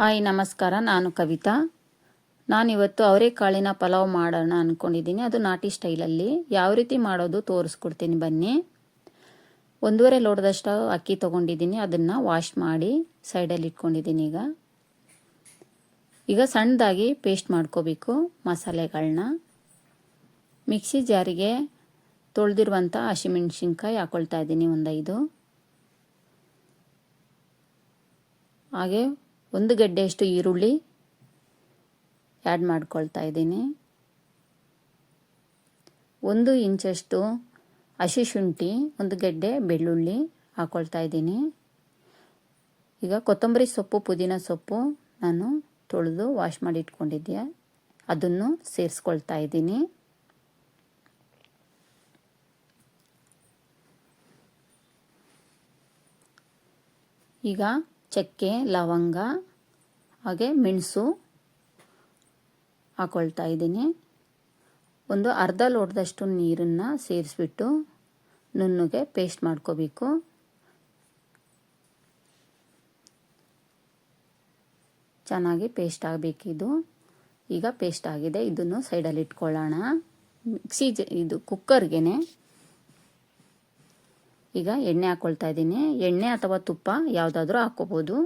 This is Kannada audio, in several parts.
ಹಾಯ್, ನಮಸ್ಕಾರ. ನಾನು ಕವಿತಾ. ನಾನಿವತ್ತು ಅವರೆಕಾಳಿನ ಪಲಾವ್ ಮಾಡೋಣ ಅಂದ್ಕೊಂಡಿದ್ದೀನಿ ಅದು ನಾಟಿ ಸ್ಟೈಲಲ್ಲಿ. ಯಾವ ರೀತಿ ಮಾಡೋದು ತೋರಿಸ್ಕೊಡ್ತೀನಿ ಬನ್ನಿ. ಒಂದೂವರೆ ಲೋಟದಷ್ಟು ಅಕ್ಕಿ ತೊಗೊಂಡಿದ್ದೀನಿ. ಅದನ್ನು ವಾಶ್ ಮಾಡಿ ಸೈಡಲ್ಲಿ ಇಟ್ಕೊಂಡಿದ್ದೀನಿ ಈಗ. ಈಗ ಸಣ್ಣದಾಗಿ ಪೇಸ್ಟ್ ಮಾಡ್ಕೋಬೇಕು ಮಸಾಲೆಗಳನ್ನ ಮಿಕ್ಸಿ ಜಾರಿಗೆ ತೊಳೆದಿರುವಂಥ ಹಸಿಮೆಣ್ಸಿನ್ಕಾಯಿ ಹಾಕೊಳ್ತಾ ಇದ್ದೀನಿ ಒಂದೈದು. ಹಾಗೆ ಒಂದು ಗಡ್ಡೆಯಷ್ಟು ಈರುಳ್ಳಿ ಆ್ಯಡ್ ಮಾಡ್ಕೊಳ್ತಾ ಇದ್ದೀನಿ. ಒಂದು ಇಂಚಷ್ಟು ಹಸಿ ಶುಂಠಿ, ಒಂದು ಗಡ್ಡೆ ಬೆಳ್ಳುಳ್ಳಿ ಹಾಕ್ಕೊಳ್ತಾ ಇದ್ದೀನಿ. ಈಗ ಕೊತ್ತಂಬರಿ ಸೊಪ್ಪು, ಪುದೀನ ಸೊಪ್ಪು ನಾನು ತೊಳೆದು ವಾಶ್ ಮಾಡಿ ಇಟ್ಕೊಂಡಿದ್ದೆ ಅದನ್ನು ಸೇರಿಸ್ಕೊಳ್ತಾ ಇದ್ದೀನಿ. ಈಗ ಚಕ್ಕೆ, ಲವಂಗ, ಹಾಗೆ ಮೆಣಸು ಹಾಕೊಳ್ತಾ ಇದ್ದೀನಿ. ಒಂದು ಅರ್ಧ ಲೋಟದಷ್ಟು ನೀರನ್ನು ಸೇರಿಸ್ಬಿಟ್ಟು ನುಣ್ಣಗೆ ಪೇಸ್ಟ್ ಮಾಡ್ಕೋಬೇಕು. ಚೆನ್ನಾಗಿ ಪೇಸ್ಟ್ ಆಗಬೇಕಿದು ಈಗ ಪೇಸ್ಟ್ ಆಗಿದೆ. ಇದನ್ನು ಸೈಡಲ್ಲಿ ಇಟ್ಕೊಳ್ಳೋಣ. ಮಿಕ್ಸಿ ಇದು ಕುಕ್ಕರ್ಗೆ ಈಗ ಎಣ್ಣೆ ಹಾಕ್ಕೊಳ್ತಾ ಇದ್ದೀನಿ. ಎಣ್ಣೆ ಅಥವಾ ತುಪ್ಪ ಯಾವುದಾದ್ರೂ ಹಾಕ್ಕೋಬೋದು.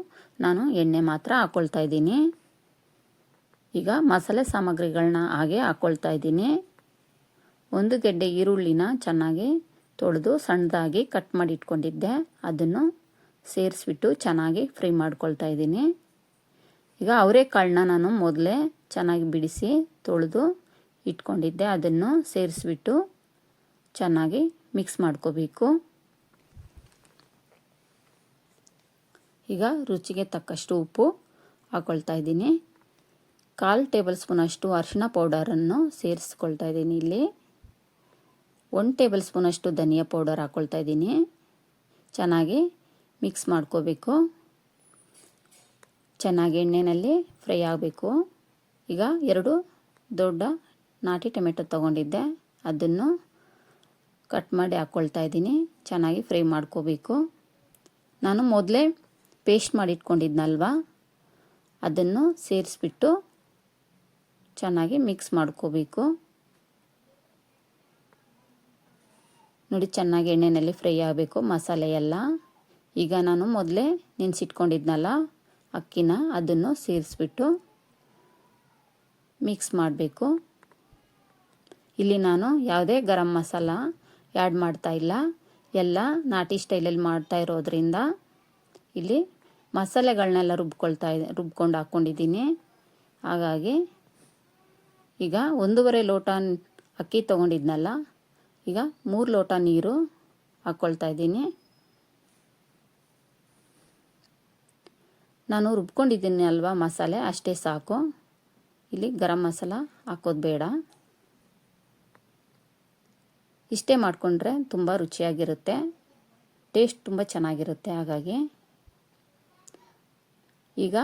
ನಾನು ಎಣ್ಣೆ ಮಾತ್ರ ಹಾಕ್ಕೊಳ್ತಾ ಇದ್ದೀನಿ. ಈಗ ಮಸಾಲೆ ಸಾಮಗ್ರಿಗಳನ್ನ ಹಾಗೆ ಹಾಕ್ಕೊಳ್ತಾ ಇದ್ದೀನಿ. ಒಂದು ಗೆಡ್ಡೆ ಈರುಳ್ಳಿನ ಚೆನ್ನಾಗಿ ತೊಳೆದು ಸಣ್ಣದಾಗಿ ಕಟ್ ಮಾಡಿ ಇಟ್ಕೊಂಡಿದ್ದೆ ಅದನ್ನು ಸೇರಿಸ್ಬಿಟ್ಟು ಚೆನ್ನಾಗಿ ಫ್ರೈ ಮಾಡ್ಕೊಳ್ತಾ ಇದ್ದೀನಿ. ಈಗ ಅವರೆಕಾಳನ್ನ ನಾನು ಮೊದಲೇ ಚೆನ್ನಾಗಿ ಬಿಡಿಸಿ ತೊಳೆದು ಇಟ್ಕೊಂಡಿದ್ದೆ. ಅದನ್ನು ಸೇರಿಸ್ಬಿಟ್ಟು ಚೆನ್ನಾಗಿ ಮಿಕ್ಸ್ ಮಾಡ್ಕೋಬೇಕು. ಈಗ ರುಚಿಗೆ ತಕ್ಕಷ್ಟು ಉಪ್ಪು ಹಾಕ್ಕೊಳ್ತಾ ಇದ್ದೀನಿ. ಕಾಲು ಟೇಬಲ್ ಸ್ಪೂನಷ್ಟು ಅರಿಶಿನ ಪೌಡರನ್ನು ಸೇರಿಸ್ಕೊಳ್ತಾ ಇದ್ದೀನಿ ಇಲ್ಲಿ. ಒನ್ ಟೇಬಲ್ ಸ್ಪೂನಷ್ಟು ಧನಿಯಾ ಪೌಡರ್ ಹಾಕ್ಕೊಳ್ತಾ ಇದ್ದೀನಿ. ಚೆನ್ನಾಗಿ ಮಿಕ್ಸ್ ಮಾಡ್ಕೋಬೇಕು. ಚೆನ್ನಾಗಿ ಎಣ್ಣೆಯಲ್ಲಿ ಫ್ರೈ ಆಗಬೇಕು. ಈಗ ಎರಡು ದೊಡ್ಡ ನಾಟಿ ಟೊಮೆಟೊ ತೊಗೊಂಡಿದ್ದೆ. ಅದನ್ನು ಕಟ್ ಮಾಡಿ ಹಾಕ್ಕೊಳ್ತಾ ಇದ್ದೀನಿ. ಚೆನ್ನಾಗಿ ಫ್ರೈ ಮಾಡ್ಕೋಬೇಕು. ನಾನು ಮೊದಲೇ ಪೇಸ್ಟ್ ಮಾಡಿಟ್ಕೊಂಡಿದ್ನಲ್ವ ಅದನ್ನು ಸೇರಿಸ್ಬಿಟ್ಟು ಚೆನ್ನಾಗಿ ಮಿಕ್ಸ್ ಮಾಡ್ಕೋಬೇಕು. ನೋಡಿ, ಚೆನ್ನಾಗಿ ಎಣ್ಣೆಯಲ್ಲಿ ಫ್ರೈ ಆಗಬೇಕು, ಮಸಾಲೆ ಎಲ್ಲ. ಈಗ ನಾನು ಮೊದಲೇ ನೆನೆಸಿಟ್ಕೊಂಡಿದ್ನಲ್ಲ, ಅಕ್ಕಿನ ಅದನ್ನು ಸೇರಿಸ್ಬಿಟ್ಟು ಮಿಕ್ಸ್ ಮಾಡಬೇಕು. ಇಲ್ಲಿ ನಾನು ಯಾವುದೇ ಗರಂ ಮಸಾಲ ಆ್ಯಡ್ ಮಾಡ್ತಾ ಇಲ್ಲ. ಎಲ್ಲ ನಾಟಿ ಸ್ಟೈಲಲ್ಲಿ ಮಾಡ್ತಾ ಇರೋದ್ರಿಂದ ಇಲ್ಲಿ ಮಸಾಲೆಗಳನ್ನೆಲ್ಲ ರುಬ್ಕೊಳ್ತಾ ರುಬ್ಕೊಂಡು ಹಾಕ್ಕೊಂಡಿದ್ದೀನಿ. ಹಾಗಾಗಿ ಈಗ ಒಂದೂವರೆ ಲೋಟ ಅಕ್ಕಿ ತೊಗೊಂಡಿದ್ನಲ್ಲ, ಈಗ ಮೂರು ಲೋಟ ನೀರು ಹಾಕ್ಕೊಳ್ತಾ ಇದ್ದೀನಿ. ನಾನು ರುಬ್ಕೊಂಡಿದ್ದೀನಿ ಅಲ್ವಾ ಮಸಾಲೆ, ಅಷ್ಟೇ ಸಾಕು. ಇಲ್ಲಿ ಗರಂ ಮಸಾಲ ಹಾಕೋದು ಬೇಡ. ಇಷ್ಟೇ ಮಾಡಿಕೊಂಡ್ರೆ ತುಂಬ ರುಚಿಯಾಗಿರುತ್ತೆ, ಟೇಸ್ಟ್ ತುಂಬ ಚೆನ್ನಾಗಿರುತ್ತೆ ಹಾಗಾಗಿ. ಈಗ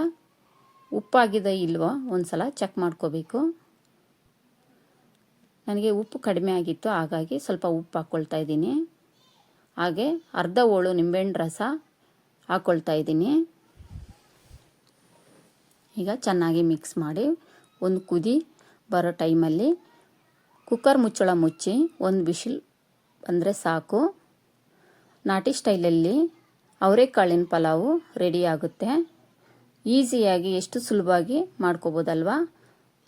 ಉಪ್ಪಾಗಿದೆ ಇಲ್ವೋ ಒಂದು ಸಲ ಚೆಕ್ ಮಾಡ್ಕೋಬೇಕು. ನನಗೆ ಉಪ್ಪು ಕಡಿಮೆ ಆಗಿತ್ತು, ಹಾಗಾಗಿ ಸ್ವಲ್ಪ ಉಪ್ಪು ಹಾಕ್ಕೊಳ್ತಾ ಇದ್ದೀನಿ. ಹಾಗೆ ಅರ್ಧ ಹೋಳು ನಿಂಬೆಹಣ್ಣು ರಸ ಹಾಕ್ಕೊಳ್ತಾ ಇದ್ದೀನಿ. ಈಗ ಚೆನ್ನಾಗಿ ಮಿಕ್ಸ್ ಮಾಡಿ ಒಂದು ಕುದಿ ಬರೋ ಟೈಮಲ್ಲಿ ಕುಕ್ಕರ್ ಮುಚ್ಚಳ ಮುಚ್ಚಿ ಒಂದು ಬಿಸಿಲ್ ಅಂದರೆ ಸಾಕು. ನಾಟಿ ಸ್ಟೈಲಲ್ಲಿ ಅವರೆಕಾಳಿನ ಪಲಾವು ರೆಡಿ ಆಗುತ್ತೆ. ಈಸಿಯಾಗಿ ಎಷ್ಟು ಸುಲಭವಾಗಿ ಮಾಡ್ಕೋಬೋದಲ್ವಾ?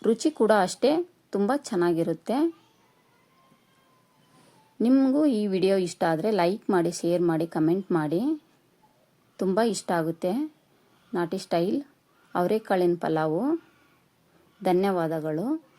ರುಚಿ ಕೂಡ ಅಷ್ಟೇ ತುಂಬ ಚೆನ್ನಾಗಿರುತ್ತೆ. ನಿಮಗೂ ಈ ವಿಡಿಯೋ ಇಷ್ಟ ಆದರೆ ಲೈಕ್ ಮಾಡಿ, ಶೇರ್ ಮಾಡಿ, ಕಮೆಂಟ್ ಮಾಡಿ. ತುಂಬ ಇಷ್ಟ ಆಗುತ್ತೆ. ನಾಟಿ ಸ್ಟೈಲ್, ಅವರೆಕಾಳಿನ ಪಲಾವು. ಧನ್ಯವಾದಗಳು.